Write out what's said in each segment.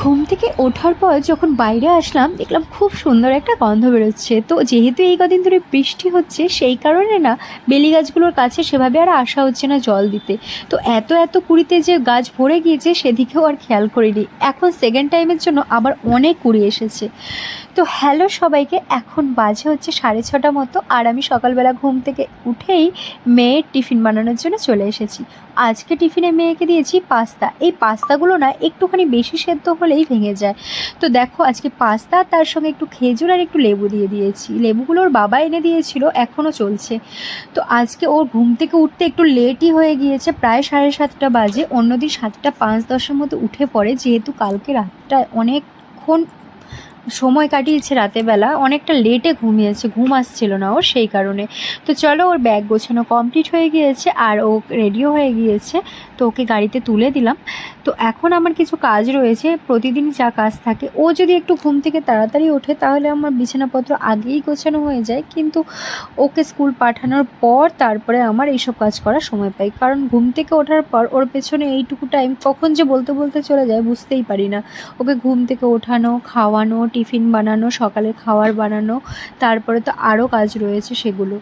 ঘুম থেকে ওঠার পর যখন বাইরে আসলাম, দেখলাম খুব সুন্দর একটা গন্ধ বেরোচ্ছে। তো যেহেতু এই কদিন ধরে বৃষ্টি হচ্ছে, সেই কারণে না বেলি গাছগুলোর কাছে সেভাবে আর আসা হচ্ছে না জল দিতে। তো এত এত কুড়িতে যে গাছ ভরে গিয়েছে, সেদিকেও আর খেয়াল করিনি। এখন সেকেন্ড টাইমের জন্য আবার অনেক কুড়ি এসেছে। তো হ্যালো সবাইকে, এখন বাজে হচ্ছে সাড়ে ছটা মতো, আর আমি সকালবেলা ঘুম থেকে উঠেই মেয়ের টিফিন বানানোর জন্য চলে এসেছি। আজকে টিফিনে মেয়েকে দিয়েছি পাস্তা। এই পাস্তাগুলো না একটুখানি বেশি সেদ্ধ হলেই ভেঙে যায়। তো দেখো, আজকে পাস্তা, তার সঙ্গে একটু খেজুর আর একটু লেবু দিয়ে দিয়েছি। লেবুগুলো ওর বাবা এনে দিয়েছিল, এখনও চলছে। তো আজকে ওর ঘুম থেকে উঠতে একটু লেটই হয়ে গিয়েছে, প্রায় সাড়ে সাতটা বাজে। অন্যদিন সাতটা পাঁচ, দশের মতো উঠে পড়ে, যেহেতু কালকে রাতটা অনেকক্ষণ সময় কাটিয়েছে রাতেবেলা, অনেকটা লেটে ঘুমিয়েছে, ঘুম আসছিল না ওর সেই কারণে। তো চলো ওর ব্যাগ গোছানো কমপ্লিট হয়ে গিয়েছে আর ও রেডিও হয়ে গিয়েছে, তো ওকে গাড়িতে তুলে দিলাম। তো এখন আমার কিছু কাজ রয়েছে, প্রতিদিন যা কাজ থাকে, ও যদি একটু ঘুম থেকে তাড়াতাড়ি ওঠে তাহলে আমার বিছানাপত্র আগেই গোছানো হয়ে যায়, কিন্তু ওকে স্কুল পাঠানোর পর তারপরে আমার এইসব কাজ করার সময় পাই, কারণ ঘুম থেকে ওঠার পর ওর পেছনে এইটুকু টাইম কখন যে বলতে বলতে চলে যায় বুঝতেই পারি না। ওকে ঘুম থেকে ওঠানো, খাওয়ানো টিফিন বানানো, সকালে খাওয়ার বানানো, তারপরে তো আরও কাজ রয়েছে সেগুলো।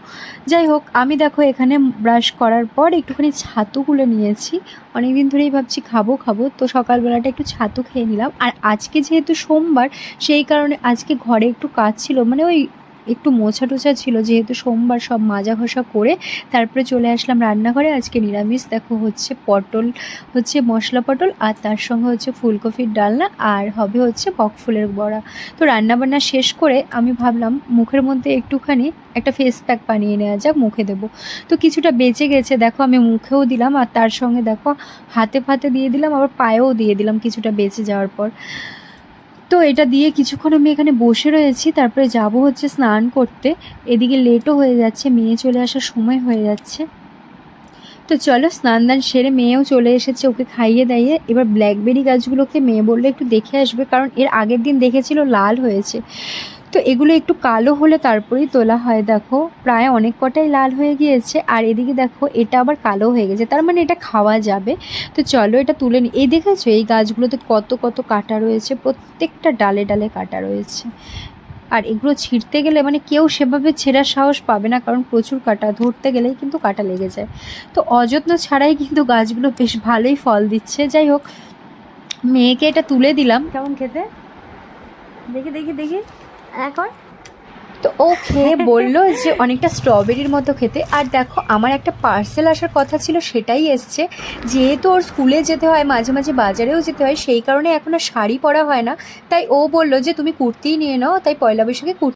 যাই হোক, আমি দেখো এখানে ব্রাশ করার পর একটুখানি ছাতু গুলে নিয়েছি। অনেক দিন ধরেই ভাবছি খাব খাব। তো সকালবেলাটা একটু ছাতু খেয়ে নিলাম। আর আজকে যেহেতু সোমবার, সেই কারণে আজকে ঘরে একটু কাজ ছিল। মানে ওই একটু মোছা টোছা ছিল, যেহেতু সোমবার সব মাজা ঘষা করে তারপরে চলে আসলাম রান্নাঘরে। আজকে নিরামিষ, দেখো হচ্ছে পটল, হচ্ছে মশলা পটল আর তার সঙ্গে হচ্ছে ফুলকপির ডালনা আর হবে হচ্ছে বকফুলের বড়া। তো রান্নাবান্না শেষ করে আমি ভাবলাম মুখের মধ্যে একটুখানি একটা ফেস প্যাক বানিয়ে নেওয়া যাক, মুখে দেবো। তো কিছুটা বেঁচে গেছে, দেখো আমি মুখেও দিলাম আর তার সঙ্গে দেখো হাতে ফাতে দিয়ে দিলাম, আবার পায়েও দিয়ে দিলাম কিছুটা বেঁচে যাওয়ার পর। তো এটা দিয়ে কিছুক্ষণ আমি এখানে বসে রয়েছি, তারপরে যাব হচ্ছে স্নান করতে। এদিকে লেটও হয়ে যাচ্ছে, মেয়ে চলে আসার সময় হয়ে যাচ্ছে। তো চলো স্নান দান সেরে মেয়েও চলে এসেছে ওকে খাইয়ে দাইয়ে। এবার ব্ল্যাকবেরি গাছগুলোকে মেয়ে বললে একটু দেখে আসবে, কারণ এর আগের দিন দেখেছিল লাল হয়েছে। তো এগুলো একটু কালো হলে তারপরেই তোলা হয়, দেখো। প্রায় অনেক কটাই লাল হয়ে গিয়েছে। আর এদিকে দেখো, এটা আবার কালো হয়ে গেছে। তার মানে এটা খাওয়া যাবে। তো চলো এটা তুলে নি এই দেখেছ, এই গাছগুলোতে কত কত কাটা রয়েছে? প্রত্যেকটা ডালে ডালে কাটা রয়েছে। আর এগুলো ছিঁড়তে গেলে মানে কেউ সেভাবে ছেঁড়ার সাহস পাবে না, কারণ প্রচুর কাটা। ধরতে গেলেই কিন্তু কাটা লেগে যায়। তো অযত্ন ছাড়াই কিন্তু গাছগুলো বেশ ভালোই ফল দিচ্ছে। যাই হোক, মেয়েকে এটা তুলে দিলাম। কেমন খেতে? দেখি দেখি দেখি। এখন? তো ও খেয়ে বলল যে অনেকটা স্ট্রবেরির মতো খেতে। আর দেখো, আমার একটা পার্সেল আসার কথা ছিল, সেটাই এসছে। যেহেতু ওর স্কুলে যেতে হয়, মাঝে মাঝে বাজারেও যেতে হয়, সেই কারণে এখন আর শাড়ি পরা হয় না। তাই ও বলল যে, তুমি কুর্তিই নিয়ে নাও, তাই পয়লা বৈশাখে কুর্তি